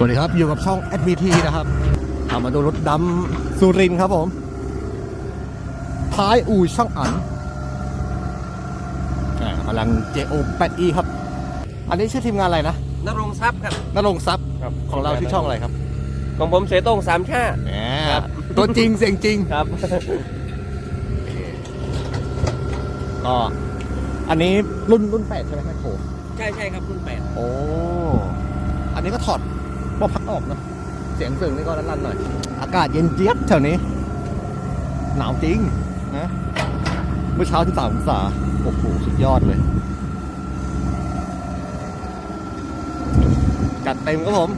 สวัสดีครับ อยู่กับช่อง SBT นะครับทำมาดูรถดำสุรินทร์ครับผม ท้ายอู่ช่างอันอ่าพลัง JO 8E ครับ อันนี้ชื่อทีมงานอะไรนะนรงค์ทรัพย์ครับนรงค์ทรัพย์ครับของเราที่ช่องอะไรครับ ของผมเสยโต้งสามชาแหมครับตัวจริงเสียงจริงครับก็อันนี้รุ่นรุ่น8ใช่ไหมแมคโครใช่ใช่ครับรุ่นแปดโอ้อันนี้ก็ถอด พอพักออกเนาะเสียงสึงนี่ก็ลั่นๆหน่อย อากาศเย็นเจี๊ยบแถวนี้ หนาวจริงนะเมื่อเช้าที่สามองศาโอ้โหสุดยอดเลยจัดเต็มครับผม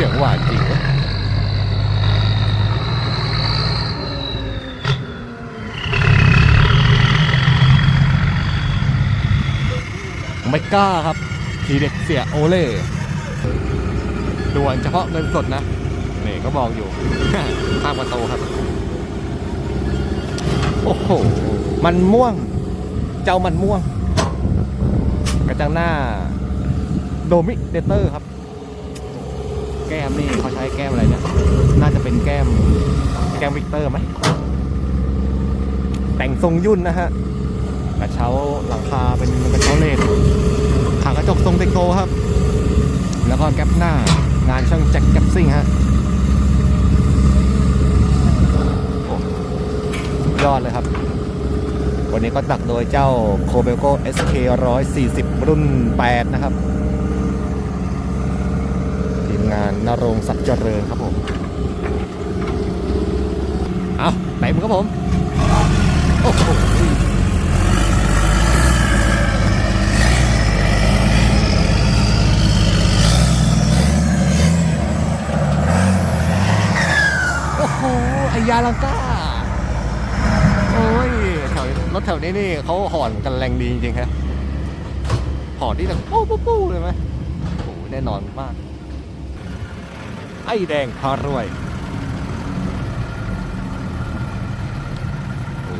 เสียงหวานจริงเว้ยไม่ ก้าครับทีเด็ดเสียโอเล่ด่วนเฉพาะเงินสดนะ นี่ก็บอกอยู่ ข้างประตูครับ โอ้โห มันม่วง เจ้ามันม่วง กระจังหน้า โดมิเดเตอร์ครับ แก้มนี่เขาใช้แก้มอะไรเนี่ยน่าจะเป็นแก้ม แก้มวิกเตอร์ไหม แต่งทรงยุ่นนะฮะ กระเช้าหลังคาเป็นกระเช้าเลน ขากระจกทรงเดโกครับ แล้วก็แก๊ปหน้างานช่างแจ็คแก๊ปซิ่งฮะยอดเลยครับ วันนี้ก็ตักโดยเจ้าโคเบลโก SK 140 รุ่น 8 นะครับ ทีมงานนรงศักดิ์เจริญครับผม เอาเต็มครับผม โอ้โหโอ้โห ไอยาลังก้าโอ้ยแถวรถแถวนี้นี่เขาหอนกันแรงดีจริงๆครับหอนที่แบบปู้ปู้ปู้เลยไหมโอ้แน่นอนมาก ไอ้แดงพารวยโอ้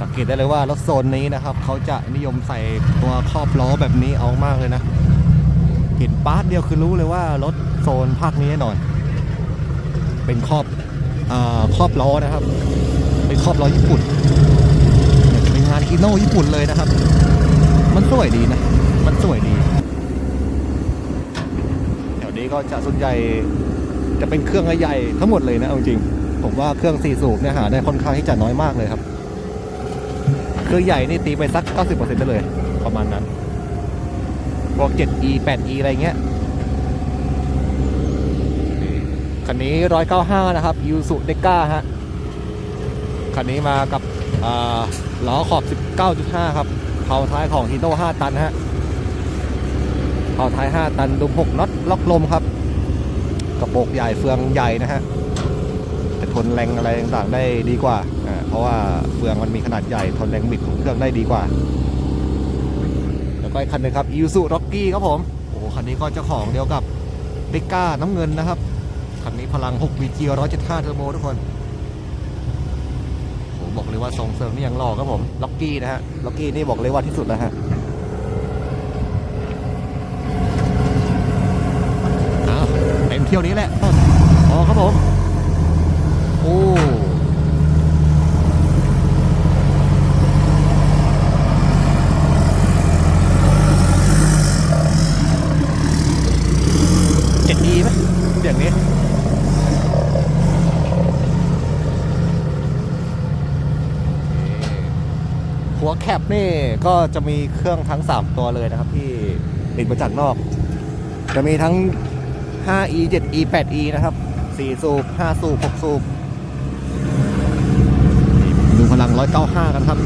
สังเกตได้เลยว่ารถโซนนี้นะครับเขาจะนิยมใส่ตัวครอบล้อแบบนี้เอามากเลยนะเห็นปาร์ทเดียวคือรู้เลยว่ารถโซนภาคนี้แน่นอน เป็นครอบ ครอบล้อนะครับ เป็นครอบล้อญี่ปุ่น เป็นงานอิโน่ญี่ปุ่นเลยนะครับ มันสวยดีนะ มันสวยดี แถวนี้ก็จะส่วนใหญ่จะเป็นเครื่องใหญ่ทั้งหมดเลยนะเอาจริง ผมว่าเครื่องสี่สูบเนี่ยหาได้ค่อนข้างที่จะน้อยมากเลยครับ เครื่องใหญ่นี่ตีไปสัก 90%ได้เลย ประมาณนั้นพวก 7e 8e อะไรเงี้ยนี่ คันนี้ 195 นะครับยูสุเดก้าฮะ คันนี้มากับล้อขอบ 19.5 ครับเผาท้ายของฮีโน่5ตันฮะเผาท้าย 5 ตันดุม 6น็อตล็อกลมครับ กระโปรงใหญ่เฟืองใหญ่นะฮะแต่ทนแรงอะไรต่างๆได้ดีกว่า เพราะว่าเฟืองมันมีขนาดใหญ่ทนแรงบิดของเครื่องได้ดีกว่า แล้วก็อีกคันหนึงครับ i ู u ร็อกกี้ครับผม โอ้คันนี้ก็เจ้าของเดียวกับเดก้าน้ำเงินนะครับ คันนี้พลัง 6 VG 175เทอร์โบทุกคนโหบอกเลยว่าทรงเสริมนี่ยังหล่อครับผม ล็อกกี้นะฮะ ล็อกกี้นี่บอกเลยว่าที่สุดแล้วฮะอ้าเต็มเที่ยวนี้แหละต้นอ๋อครับผม โอ้เจ็ดดีไหมเสียงนี้ หัวแคปนี่ ก็จะมีเครื่องทั้ง 3 ตัวเลยนะครับ ที่ติดมาจากนอก จะมีทั้ง 5e 7e 8e นะครับ 4 สูบ 5 สูบ 6 สูบ ดูพลัง 195 กันครับ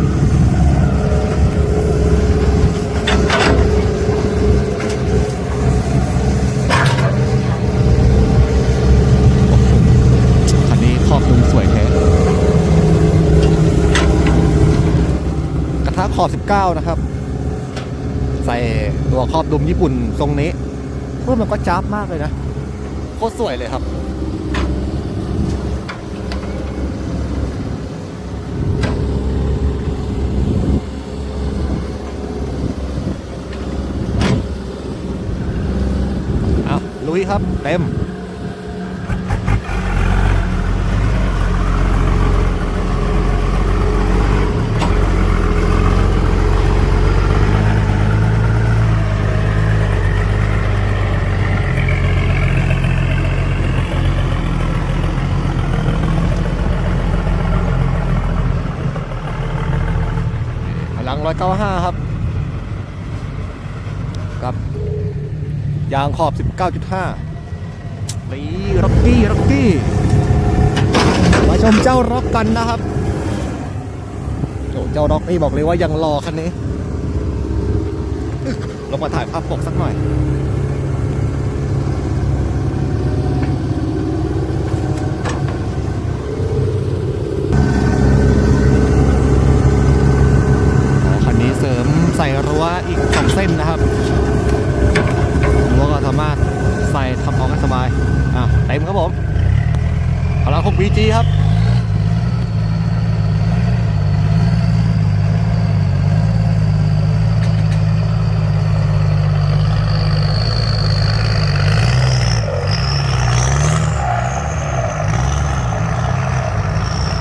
อันนี้ครอบดุมสวยแท้ กระทะ ขอบ 19 นะครับ ใส่ตัวครอบดุมญี่ปุ่นทรงนี้เพื่อมันก็จ้าบมากเลยนะ โคตรสวยเลยครับ เอาลุยครับ เต็ม พลัง195 ครับครับยางขอบ 19.5นี่ร็อกกี้ร็อกกี้ มาชมเจ้าร็อกกันนะครับโอ้เจ้าร็อกนี่บอกเลยว่ายังรอคันนี้อึ๊กลงมาถ่ายภาพปกสักหน่อย คันนี้เสริมใส่รั้วอีกสองเส้นนะครับรั้วก็สามารถใส่ทำออกกันสบาย อะเต็ม ครับผมพลังของ BG ครับ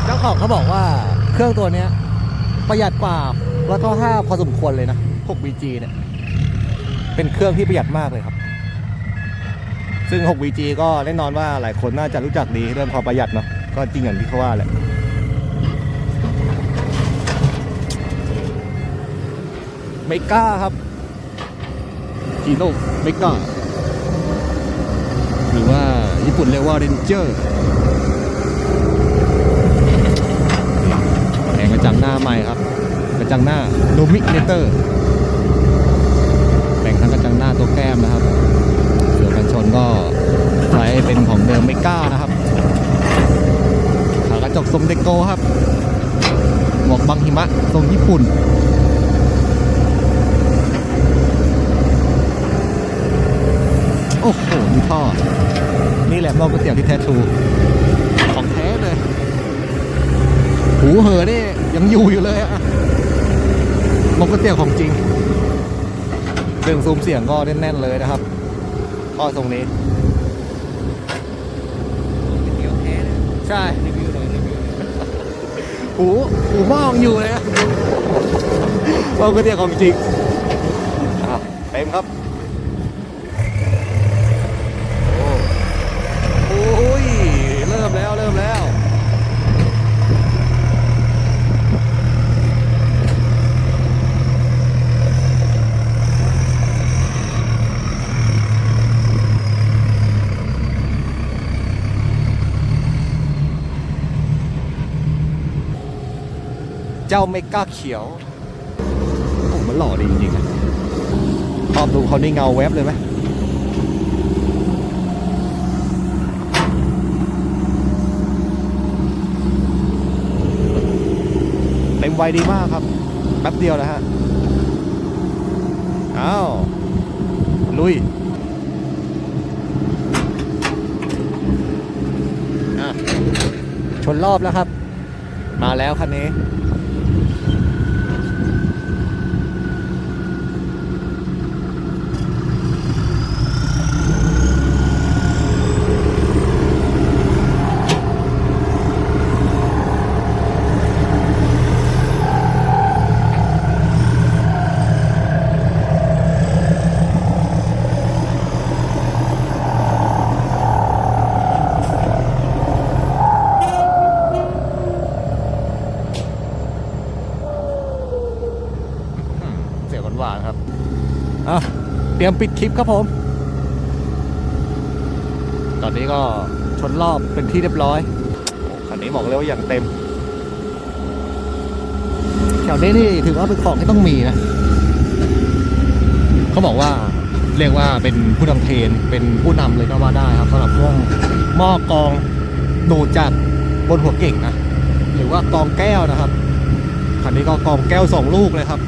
เจ้าของเขาบอกว่าเครื่องตัวเนี้ยประหยัดกว่าแล้วก็ห้าพอสมควรเลยนะ 6BG เนี่ย เป็นเครื่องที่ประหยัดมากเลยครับ ซึ่ง 6BG ก็แน่นอนว่าหลายคนน่าจะรู้จักดีเรื่องความประหยัดเนาะก็จริงอย่างที่เขาว่าแหละเมก้าครับจีโน่เมก้าหรือว่าญี่ปุ่นเรียกว่าเรนเจอร์แผงกระจังหน้าใหม่ครับ กระจังหน้าโ o มิเนเตอร์แต่งทั้งกระจังหน้าตัวแก้มนะครับ ก็ใช้เป็นของเดิมไม่กล้านะครับขากระจกทรงเดโกครับ หมวกบังหิมะทรงญี่ปุ่นโอ้โหมีท่อ นี่แหละหม้อก๋วยเตี๋ยวที่แท้ทรูของแท้เลย หูเหอนี่ยังอยู่อยู่เลยอะมกก๋วยเตี๋ยวของจริงเรื่องซูมเสียงก็แน่นๆเลยนะครับ ท่อตรงนี้เดี๋ยวแท้นะใช่รีวิวหน่อยรีวิวหน่อยหูหูมองอยู่เลยอะมกก๋วยเตี๋ยวของจริงอะเต็มครับโอ้โอ้ยเริ่มแล้วเริ่มแล้ว เจ้าเมกาเขียวผมมันหล่อดีจริงๆอะชอบดูเขานี่เงาแวบเลยไหมเต็มไวดีมากครับ แป๊บเดียวแล้วฮะ อ้าว ลุยชนรอบแล้วครับ มาแล้วคันนี้ หวานๆครับอะเตรียมปิดคลิปครับผม ตอนนี้ก็ชนรอบเป็นที่เรียบร้อยโอ้คันนี้บอกเลยว่าอย่างเต็ม แถวนี้นี่ถือว่าเป็นของที่ต้องมีนะ เขาบอกว่าเรียกว่าเป็นผู้นำเทรนเป็นผู้นำเลยก็ว่าได้ครับสำหรับพวกหม้อกองดูดจากบนหัวเก่งนะ หรือว่ากองแก้วนะครับคันนี้ก็กองแก้วสองลูกเลยครับ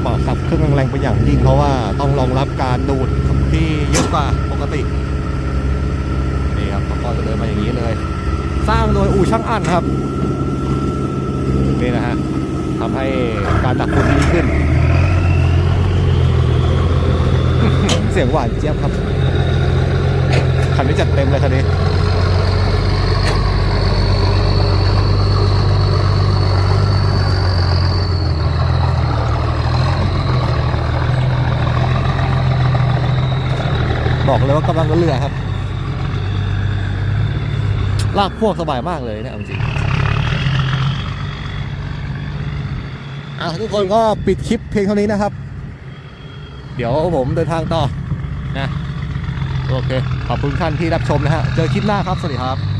เหมาะกับเครื่องแรงๆเป็นอย่างยิ่ง เพราะว่าต้องรองรับการดูดที่เยอะกว่าปกตินี่ครับก็จะเดินมาอย่างนี้เลย สร้างโดยอู่ช่างอั้นครับนี่นะฮะทำให้การดักฝุ่นดีขึ้น เสียงหวานเจี๊ยบครับคันนี้จัดเต็มเลยคันนี้ บอกเลยว่ากำลังเรือครับ ลากพวกสบายมากเลยเนี่ยจริงอะทุกคนก็ปิดคลิปเพียงเท่านี้นะครับ เดี๋ยวผมเดินทางต่อนะโอเค ขอบคุณท่านที่รับชมนะฮะ เจอคลิปหน้าครับ สวัสดีครับ